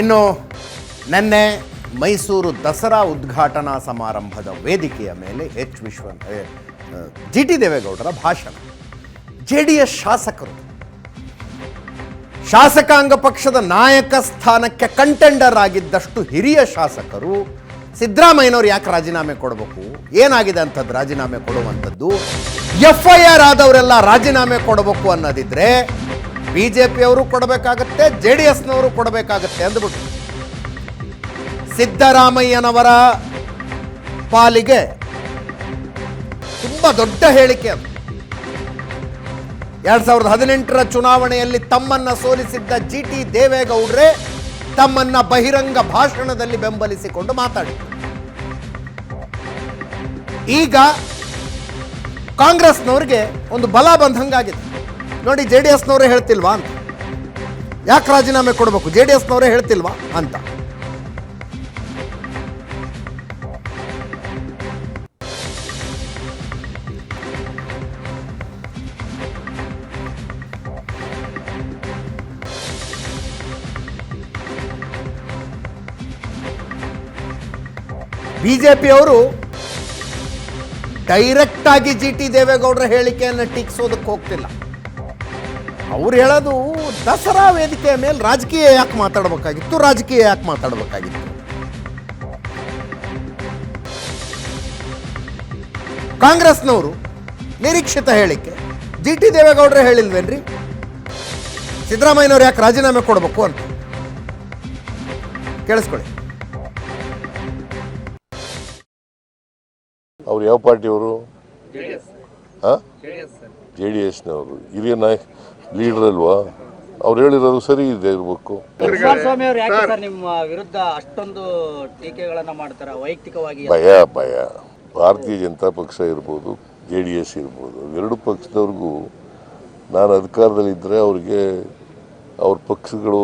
ಇನ್ನು ನಿನ್ನೆ ಮೈಸೂರು ದಸರಾ ಉದ್ಘಾಟನಾ ಸಮಾರಂಭದ ವೇದಿಕೆಯ ಮೇಲೆ ಎಚ್ ವಿಶ್ವ ಜಿ ಟಿ ದೇವೇಗೌಡರ ಭಾಷಣ. ಜೆ ಡಿ ಎಸ್ ಶಾಸಕರು, ಶಾಸಕಾಂಗ ಪಕ್ಷದ ನಾಯಕ ಸ್ಥಾನಕ್ಕೆ ಕಂಟೆಂಡರ್ ಆಗಿದ್ದಷ್ಟು ಹಿರಿಯ ಶಾಸಕರು, ಸಿದ್ದರಾಮಯ್ಯನವ್ರು ಯಾಕೆ ರಾಜೀನಾಮೆ ಕೊಡಬೇಕು? ಏನಾಗಿದೆ ಅಂಥದ್ದು ರಾಜೀನಾಮೆ ಕೊಡುವಂಥದ್ದು? ಎಫ್ ಐ ಆರ್ ಆದವರೆಲ್ಲ ರಾಜೀನಾಮೆ ಕೊಡಬೇಕು ಅನ್ನೋದಿದ್ರೆ ಬಿ ಜೆ ಪಿಯವರು ಕೊಡಬೇಕಾಗತ್ತೆ ಜೆ ಡಿ ಎಸ್ನವರು ಕೊಡಬೇಕಾಗತ್ತೆ ಅಂದ್ಬಿಟ್ಟು ಸಿದ್ದರಾಮಯ್ಯನವರ ಪಾಲಿಗೆ ತುಂಬ ದೊಡ್ಡ ಹೇಳಿಕೆ ಅದು. ಎರಡ್ ಸಾವಿರದ ಹದಿನೆಂಟರ ಚುನಾವಣೆಯಲ್ಲಿ ತಮ್ಮನ್ನ ಸೋಲಿಸಿದ್ದ ಜಿ ಟಿ ದೇವೇಗೌಡ್ರೆ ತಮ್ಮನ್ನ ಬಹಿರಂಗ ಭಾಷಣದಲ್ಲಿ ಬೆಂಬಲಿಸಿಕೊಂಡು ಮಾತಾಡಿ ಈಗ ಕಾಂಗ್ರೆಸ್ನವ್ರಿಗೆ ಒಂದು ಬಲ ಬಂದಂಗಾಗಿದೆ. ನೋಡಿ ಜೆ ಡಿ ಎಸ್ನವರೇ ಹೇಳ್ತಿಲ್ವಾ ಅಂತ. ಯಾಕೆ ರಾಜೀನಾಮೆ ಕೊಡಬೇಕು? ಜೆ ಡಿ ಎಸ್ನವರೇ ಹೇಳ್ತಿಲ್ವಾ ಅಂತ. ಬಿಜೆಪಿಯವರು ಡೈರೆಕ್ಟ್ ಆಗಿ ಜಿ ಟಿ ದೇವೇಗೌಡರ ಹೇಳಿಕೆಯನ್ನು ಟೀಕಿಸೋದಕ್ಕೆ ಹೋಗ್ತಿಲ್ಲ. ಅವ್ರು ಹೇಳೋದು ದಸರಾ ವೇದಿಕೆಯ ಮೇಲೆ ರಾಜಕೀಯ ಯಾಕೆ ಮಾತಾಡಬೇಕಾಗಿತ್ತು ರಾಜಕೀಯ ಯಾಕೆ ಮಾತಾಡಬೇಕಾಗಿತ್ತು? ಕಾಂಗ್ರೆಸ್ನವರು ನಿರೀಕ್ಷಿತ ಹೇಳಿಕೆ. ಜಿ ಟಿ ದೇವೇಗೌಡರೇ ಹೇಳಿಲ್ವೇನ್ರಿ? ಸಿದ್ದರಾಮಯ್ಯನವ್ರು ಯಾಕೆ ರಾಜೀನಾಮೆ ಕೊಡಬೇಕು ಅಂತ? ಕೇಳಿಸ್ಕೊಳ್ಳಿ. ಅವ್ರು ಯಾವ ಪಾರ್ಟಿಯವರು? ಹಾಂ? ಜೆ ಡಿ ಎಸ್ನವರು. ಹಿರಿಯ ನಾಯಕ ಲೀಡರ್ ಅಲ್ವಾ ಅವ್ರು ಹೇಳಿರೋದು ಸರಿ ಇದೆ ಇರಬೇಕು. ಕುಮಾರಸ್ವಾಮಿ ಅವರು ಯಾಕೆ ಸರ್. ನಿಮ್ಮ ವಿರುದ್ಧ ಅಷ್ಟೊಂದು ಟೀಕೆಗಳನ್ನು ಮಾಡ್ತಾರೆ? ವೈಯಕ್ತಿಕವಾಗಿ ಭಯ ಭಯ. ಭಾರತೀಯ ಜನತಾ ಪಕ್ಷ ಇರ್ಬೋದು ಜೆ ಡಿ ಎಸ್ ಇರ್ಬೋದು ಎರಡು ಪಕ್ಷದವ್ರಿಗೂ ನಾನು ಅಧಿಕಾರದಲ್ಲಿದ್ದರೆ ಅವ್ರಿಗೆ ಅವ್ರ ಪಕ್ಷಗಳು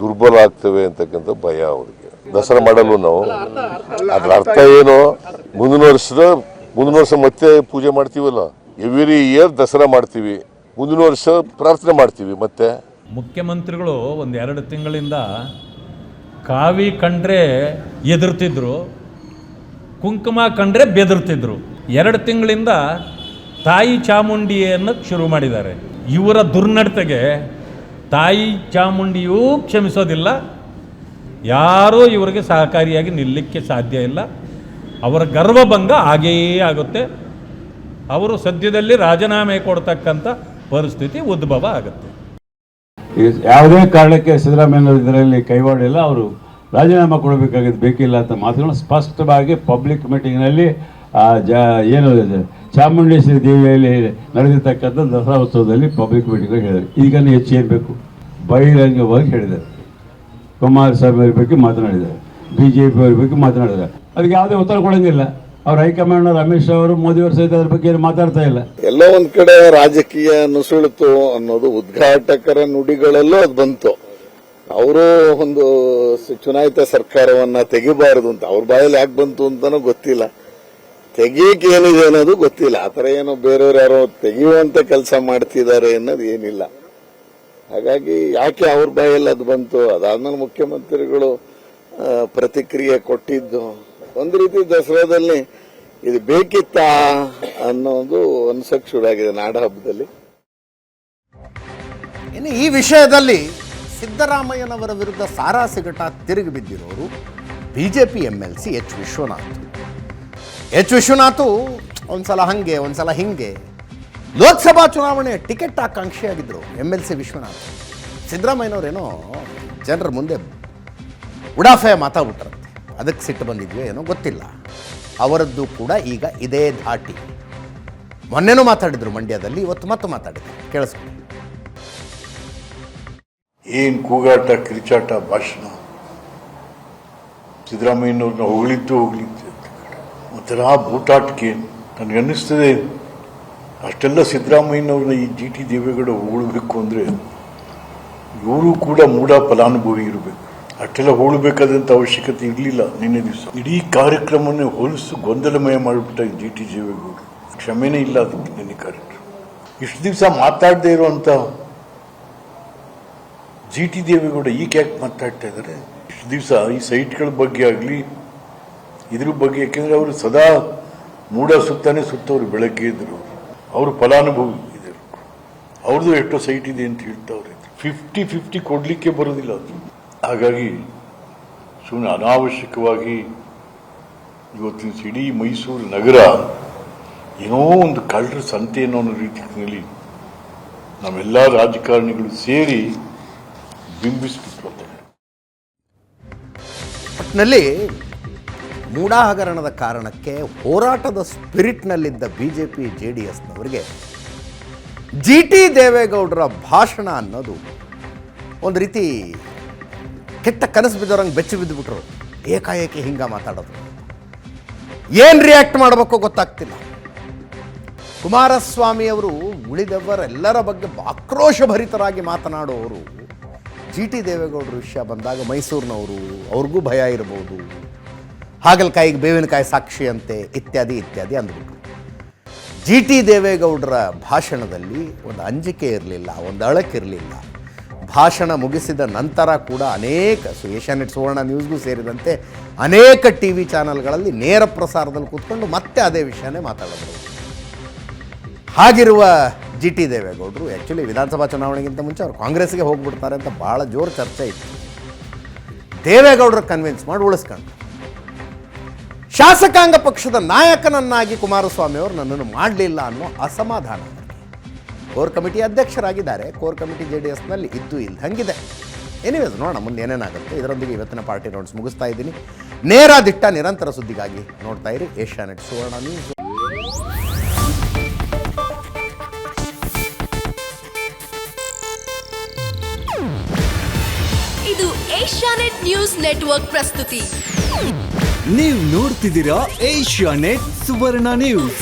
ದುರ್ಬಲ ಆಗ್ತವೆ ಅಂತಕ್ಕಂಥ ಭಯ ಅವ್ರಿಗೆ. ದಸರಾ ಮಾಡಲು ನಾವು. ಅದ್ರ ಅರ್ಥ ಏನು? ಮುಂದಿನ ವರ್ಷದ ಮುಂದಿನ ವರ್ಷ ಮತ್ತೆ ಪೂಜೆ ಮಾಡ್ತೀವಲ್ಲ? ಎವ್ರಿ ಇಯರ್ ದಸರಾ ಮಾಡ್ತೀವಿ. ಮುಂದಿನ ವರ್ಷ ಪ್ರಾರ್ಥನೆ ಮಾಡ್ತೀವಿ ಮತ್ತೆ. ಮುಖ್ಯಮಂತ್ರಿಗಳು ಒಂದು ಎರಡು ತಿಂಗಳಿಂದ ಕಾವಿ ಕಂಡ್ರೆ ಎದುರ್ತಿದ್ರು ಕುಂಕುಮ ಕಂಡ್ರೆ ಬೆದರ್ತಿದ್ರು. ಎರಡು ತಿಂಗಳಿಂದ ತಾಯಿ ಚಾಮುಂಡಿಯನ್ನು ಶುರು ಮಾಡಿದ್ದಾರೆ. ಇವರ ದುರ್ನಡತೆಗೆ ತಾಯಿ ಚಾಮುಂಡಿಯೂ ಕ್ಷಮಿಸೋದಿಲ್ಲ. ಯಾರೂ ಇವರಿಗೆ ಸಹಕಾರಿಯಾಗಿ ನಿಲ್ಲಕ್ಕೆ ಸಾಧ್ಯ ಇಲ್ಲ. ಅವರ ಗರ್ವಭಂಗ ಹಾಗೆಯೇ ಆಗುತ್ತೆ. ಅವರು ಸದ್ಯದಲ್ಲಿ ರಾಜೀನಾಮೆ ಕೊಡ್ತಕ್ಕಂಥ ಪರಿಸ್ಥಿತಿ ಉದ್ಭವ ಆಗುತ್ತೆ. ಯಾವುದೇ ಕಾರಣಕ್ಕೆ ಸಿದ್ದರಾಮಯ್ಯ ಇದರಲ್ಲಿ ಕೈವಾಡಿಲ್ಲ ಅವರು ರಾಜೀನಾಮೆ ಕೊಡಬೇಕಾಗಿದ್ದು ಬೇಕಿಲ್ಲ ಅಂತ ಮಾತುಗಳು ಸ್ಪಷ್ಟವಾಗಿ ಪಬ್ಲಿಕ್ ಮೀಟಿಂಗ್ನಲ್ಲಿ ಜ, ಏನು ಚಾಮುಂಡೇಶ್ವರಿ ದೇವಿಯಲ್ಲಿ ನಡೆದಿರ್ತಕ್ಕಂಥ ದಸರಾ ಉತ್ಸವದಲ್ಲಿ ಪಬ್ಲಿಕ್ ಮೀಟಿಂಗ್ ಹೇಳಿದರು ಈಗ ಹೆಚ್ಚು ಏನು ಬೇಕು? ಬಹಿರಂಗವಾಗಿ ಹೇಳಿದ್ದಾರೆ. ಕುಮಾರಸ್ವಾಮಿ ಅವ್ರ ಬಗ್ಗೆ ಮಾತನಾಡಿದ್ದಾರೆ. ಬಿ ಜೆ ಪಿ ಅವ್ರ ಬಗ್ಗೆ ಮಾತನಾಡಿದ್ದಾರೆ. ಅದಕ್ಕೆ ಯಾವುದೇ ಉತ್ತರ ಕೊಡೋಂಗಿಲ್ಲ. ಅವ್ರ ಹೈಕಮಾಂಡ್ ಅಮಿತ್ ಶಾ ಅವರು, ಮೋದಿ ಅವರು ಸಹಿತ ಅದ್ರ ಬಗ್ಗೆ ಮಾತಾಡ್ತಾ ಇಲ್ಲ. ಎಲ್ಲ ಒಂದ್ ಕಡೆ ರಾಜಕೀಯ ನುಸುಳಿತು ಅನ್ನೋದು ಉದ್ಘಾಟಕರ ನುಡಿಗಳಲ್ಲೂ ಅದು ಬಂತು. ಅವರು ಒಂದು ಚುನಾಯಿತ ಸರ್ಕಾರವನ್ನ ತೆಗಿಬಾರದು ಅಂತ, ಅವ್ರ ಬಾಯಲ್ಲಿ ಯಾಕೆ ಬಂತು ಅಂತಾನೂ ಗೊತ್ತಿಲ್ಲ. ತೆಗಿಯಕ್ಕೆ ಏನಿದೆ ಅನ್ನೋದು ಗೊತ್ತಿಲ್ಲ. ಆತರ ಏನೋ ಬೇರೆಯವ್ರು ಯಾರೋ ತೆಗೆಯುವಂತ ಕೆಲಸ ಮಾಡ್ತಿದ್ದಾರೆ ಅನ್ನೋದು ಏನಿಲ್ಲ. ಹಾಗಾಗಿ ಯಾಕೆ ಅವ್ರ ಬಾಯಲ್ಲಿ ಅದು ಬಂತು? ಅದಾದ್ಮೇಲೆ ಮುಖ್ಯಮಂತ್ರಿಗಳು ಪ್ರತಿಕ್ರಿಯೆ ಕೊಟ್ಟಿದ್ದು ಒಂದು ರೀತಿ ದಸರಾದಲ್ಲಿ ಇದು ಬೇಕಿತ್ತಾ ಅನ್ನೋದು ಅನ್ಸಕ್ ಆಗಿದೆ ನಾಡ ಹಬ್ಬದಲ್ಲಿ ಇನ್ನು ಈ ವಿಷಯದಲ್ಲಿ ಸಿದ್ದರಾಮಯ್ಯನವರ ವಿರುದ್ಧ ಸಾರಾ ಸಿಗಟ ತಿರುಗಿ ಬಿದ್ದಿರೋರು B J P M L C H Vishwanath. H Vishwanath ಒಂದ್ಸಲ ಹಂಗೆ, ಒಂದ್ಸಲ ಹಿಂಗೆ. ಲೋಕಸಭಾ ಚುನಾವಣೆ ಟಿಕೆಟ್ ಆಕಾಂಕ್ಷಿಯಾಗಿದ್ದರು ಎಂ ಎಲ್ ಸಿ ವಿಶ್ವನಾಥ್. ಸಿದ್ದರಾಮಯ್ಯನವರೇನೋ ಜನರ ಮುಂದೆ ಉಡಾಫೆ ಮಾತಾಡ್ಬಿಟ್ರಂತೆ ಅದಕ್ಕೆ ಸಿಟ್ಟು ಬಂದಿದ್ವಿ ಏನೋ ಗೊತ್ತಿಲ್ಲ. ಅವರದ್ದು ಕೂಡ ಈಗ ಇದೇ ಧಾಟಿ. ಮೊನ್ನೆನೂ ಮಾತಾಡಿದ್ರು ಮಂಡ್ಯದಲ್ಲಿ, ಇವತ್ತು ಮತ್ತೆ ಮಾತಾಡಿದ್ರು. ಕೇಳಿಸ್ ಏನು ಕೂಗಾಟ, ಕಿರಿಚಾಟ, ಭಾಷಣ? ಸಿದ್ದರಾಮಯ್ಯನವ್ರನ್ನ ಹೊಗಳಿದ್ದು ಹೋಗ್ಲಿದ್ದು ಒಂಥರ ಬೂಟಾಟಿಕೆ ನನಗನ್ನಿಸ್ತದೆ ಅಷ್ಟೆಲ್ಲ ಸಿದ್ದರಾಮಯ್ಯನವ್ರನ್ನ ಈ ಜಿ ಟಿ ದೇವೇಗೌಡ ಹೊಗಳಬೇಕು ಅಂದರೆ ಇವರು ಕೂಡ ಮೂಢ ಫಲಾನುಭವಿ ಇರಬೇಕು. ಅಷ್ಟೆಲ್ಲ ಹೋಳಬೇಕಾದಂತ ಅವಶ್ಯಕತೆ ಇರಲಿಲ್ಲ ನಿನ್ನೆ ದಿವಸ. ಇಡೀ ಕಾರ್ಯಕ್ರಮವನ್ನೇ ಹೋಲಿಸು ಗೊಂದಲಮಯ ಮಾಡಿಬಿಟ್ಟ ಜಿ ಟಿ ದೇವೇಗೌಡರು ಕ್ಷಮೆನೇ ಇಲ್ಲ ಅದಕ್ಕೆ ನಿನ್ನೆ ಕಾರ್ಯಕ್ರಮ. ಇಷ್ಟು ದಿವಸ ಮಾತಾಡದೇ ಇರುವಂತ ಜಿ ಟಿ ದೇವೇಗೌಡ ಈಗ ಯಾಕೆ ಮಾತಾಡ್ತಾ ಇದ್ದಾರೆ? ಇಷ್ಟು ದಿವಸ ಈ ಸೈಟ್ಗಳ ಬಗ್ಗೆ ಆಗಲಿ, ಇದ್ರ ಬಗ್ಗೆ, ಯಾಕೆಂದರೆ ಅವರು ಸದಾ ಮೂಡ ಸುತ್ತಾನೆ ಸುತ್ತವ್ರು ಬೆಳಗ್ಗೆ ಇದ್ರು ಅವರು. ಫಲಾನುಭವಿ ಇದ್ರು. ಅವ್ರದ್ದು ಎಷ್ಟೋ ಸೈಟ್ ಇದೆ ಅಂತ ಹೇಳ್ತಾವ್ರೆ ಫಿಫ್ಟಿ ಫಿಫ್ಟಿ ಕೊಡ್ಲಿಕ್ಕೆ ಬರೋದಿಲ್ಲ ಅದು. ಹಾಗಾಗಿ ಸುಮ್ಮನೆ ಅನಾವಶ್ಯಕವಾಗಿ ಇವತ್ತಿನ ಸಿಡಿ ಮೈಸೂರು ನಗರ ಏನೋ ಒಂದು ಕಳ್ಳರ ಸಂತೆ ಅನ್ನೋ ರೀತಿಯಲ್ಲಿ ನಾವೆಲ್ಲ ರಾಜಕಾರಣಿಗಳು ಸೇರಿ ಬಿಂಬಿಸ್ಬಿಟ್ರು. ಒಟ್ಟಿನಲ್ಲಿ ಮೂಡಾ ಕಾರಣಕ್ಕೆ ಹೋರಾಟದ ಸ್ಪಿರಿಟ್ನಲ್ಲಿದ್ದ B J P J D ಎಸ್ನವರಿಗೆ G T ದೇವೇಗೌಡರ ಭಾಷಣ ಅನ್ನೋದು ಒಂದು ರೀತಿ ಕೆಟ್ಟ ಕನಸು ಬಿದ್ದವ್ರಂಗೆ ಬೆಚ್ಚಿ ಬಿದ್ದುಬಿಟ್ರು. ಏಕಾಏಕಿ ಹಿಂಗ ಮಾತಾಡೋದು. ಏನು ರಿಯಾಕ್ಟ್ ಮಾಡಬೇಕು ಗೊತ್ತಾಗ್ತಿಲ್ಲ. ಕುಮಾರಸ್ವಾಮಿಯವರು ಉಳಿದವರೆಲ್ಲರ ಬಗ್ಗೆ ಆಕ್ರೋಶಭರಿತರಾಗಿ ಮಾತನಾಡುವವರು ಜಿ ಟಿ ದೇವೇಗೌಡರ ವಿಷಯ ಬಂದಾಗ ಮೈಸೂರಿನವರು, ಅವ್ರಿಗೂ ಭಯ ಇರ್ಬೋದು. ಹಾಗಲಕಾಯಿಗೆ ಬೇವಿನಕಾಯಿ ಸಾಕ್ಷಿಯಂತೆ ಇತ್ಯಾದಿ ಇತ್ಯಾದಿ ಅಂದ್ಬಿಟ್ರು. ಜಿ ಟಿ ದೇವೇಗೌಡರ ಭಾಷಣದಲ್ಲಿ ಒಂದು ಅಂಜಿಕೆ ಇರಲಿಲ್ಲ, ಒಂದು ಅಳಕಿರಲಿಲ್ಲ ಭಾಷಣ ಮುಗಿಸಿದ ನಂತರ ಕೂಡ ಅನೇಕ ಸೊ ಏಷ್ಯಾನೆಟ್ ಸುವರ್ಣ ನ್ಯೂಸ್ಗೂ ಸೇರಿದಂತೆ ಅನೇಕ ಟಿ ವಿ ಚಾನಲ್ಗಳಲ್ಲಿ ನೇರ ಪ್ರಸಾರದಲ್ಲಿ ಕೂತ್ಕೊಂಡು ಮತ್ತೆ ಅದೇ ವಿಷಯನೇ ಮಾತಾಡಿದ್ರು ಹಾಗಿರುವ ಜಿ ಟಿ ದೇವೇಗೌಡರು ಆ್ಯಕ್ಚುಲಿ ವಿಧಾನಸಭಾ ಚುನಾವಣೆಗಿಂತ ಮುಂಚೆ ಅವರು ಕಾಂಗ್ರೆಸ್ಗೆ ಹೋಗ್ಬಿಡ್ತಾರೆ ಅಂತ ಭಾಳ ಜೋರು ಚರ್ಚೆ ಇತ್ತು. ದೇವೇಗೌಡರು ಕನ್ವಿನ್ಸ್ ಮಾಡಿ ಉಳಿಸ್ಕೊಂಡು ಶಾಸಕಾಂಗ ಪಕ್ಷದ ನಾಯಕನನ್ನಾಗಿ ಕುಮಾರಸ್ವಾಮಿ ಅವರು ನನ್ನನ್ನು ಮಾಡಲಿಲ್ಲ ಅನ್ನೋ ಅಸಮಾಧಾನ. ಕೋರ್ ಕಮಿಟಿ ಅಧ್ಯಕ್ಷರಾಗಿದ್ದಾರೆ. ಕೋರ್ ಕಮಿಟಿ ಜೆ ಡಿ ಎಸ್ನಲ್ಲಿ ಇದ್ದು ಇಲ್ದಂಗಿದೆ ಎನಿವೇಸ್ ನೋಡೋಣ ಮುಂದೆ ಏನೇನಾಗುತ್ತೆ. ಇದರೊಂದಿಗೆ ಇವತ್ತಿನ ಪಾರ್ಟಿ ನೋಟ್ಸ್ ಮುಗಿಸ್ತಾ ಇದ್ದೀನಿ. ನೇರ ದಿಟ್ಟ ನಿರಂತರ ಸುದ್ದಿಗಾಗಿ ನೋಡ್ತಾ ಇರಿ ಏಷ್ಯಾನೆಟ್ ಸುವರ್ಣ ನ್ಯೂಸ್ ಇದು ಏಷ್ಯಾನೆಟ್ ನ್ಯೂಸ್ ನೆಟ್ವರ್ಕ್ ಪ್ರಸ್ತುತಿ. ನೀವು ನೋಡ್ತಿದ್ದೀರಾ ಏಷ್ಯಾ ನೆಟ್ ಸುವರ್ಣ ನ್ಯೂಸ್